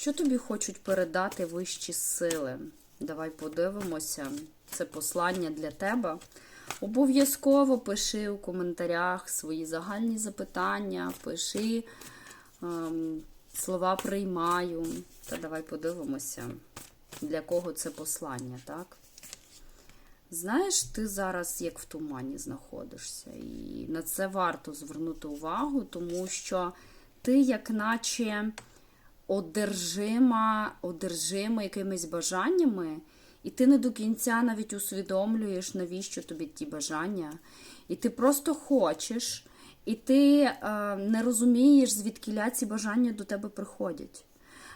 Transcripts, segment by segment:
Що тобі хочуть передати вищі сили? Давай подивимося. Це послання для тебе. Обов'язково пиши у коментарях свої загальні запитання, пиши ем, слова приймаю. Та давай подивимося, для кого це послання, так? Знаєш, ти зараз як в тумані знаходишся, і на це варто звернути увагу, тому що ти, як наче одержима, одержима якимись бажаннями, і ти не до кінця навіть усвідомлюєш, навіщо тобі ті бажання. І ти просто хочеш, і ти е, не розумієш, звідки ці бажання до тебе приходять.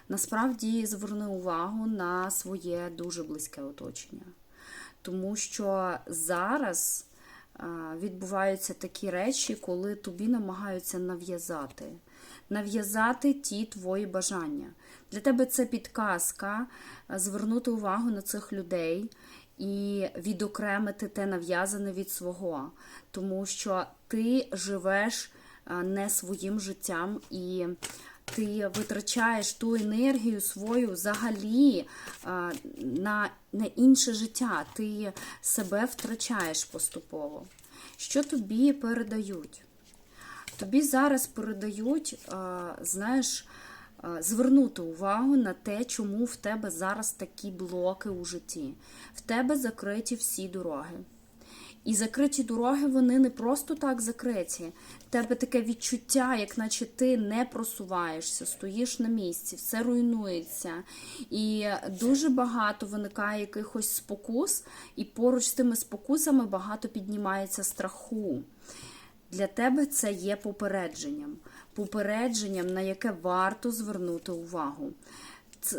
Насправді зверни увагу на своє дуже близьке оточення. Тому що зараз відбуваються такі речі, коли тобі намагаються нав'язати. Нав'язати ті твої бажання. Для тебе це підказка звернути увагу на цих людей і відокремити те нав'язане від свого. Тому що ти живеш не своїм життям і ти витрачаєш ту енергію свою взагалі на, на інше життя. Ти себе втрачаєш поступово. Що тобі передають? Тобі зараз передають, знаєш, звернути увагу на те, чому в тебе зараз такі блоки у житті. В тебе закриті всі дороги. І закриті дороги, вони не просто так закриті. В тебе таке відчуття, як наче ти не просуваєшся, стоїш на місці, все руйнується. І дуже багато виникає якихось спокус, і поруч з тими спокусами багато піднімається страху. Для тебе це є попередженням, попередженням, на яке варто звернути увагу.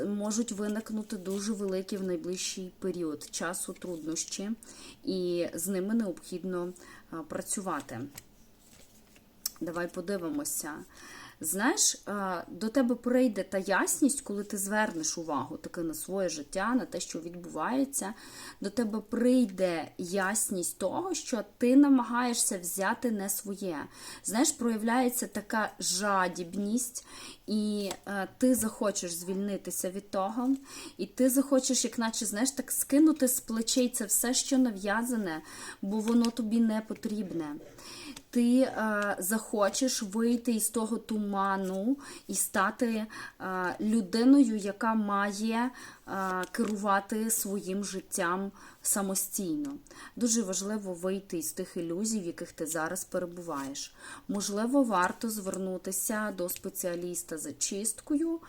Можуть виникнути дуже великі в найближчий період часу труднощі, і з ними необхідно працювати. Давай подивимося. Знаєш, до тебе прийде та ясність, коли ти звернеш увагу таки на своє життя, на те, що відбувається. До тебе прийде ясність того, що ти намагаєшся взяти не своє. Знаєш, проявляється така жадібність, і е, ти захочеш звільнитися від того, і ти захочеш, як наче, знаєш, так скинути з плечей це все, що нав'язане, бо воно тобі не потрібне. Ти е, захочеш вийти із того туману і стати е, людиною, яка має е, керувати своїм життям самостійно. Дуже важливо вийти із тих ілюзій, в яких ти зараз перебуваєш. Можливо, варто звернутися до спеціаліста за чисткою,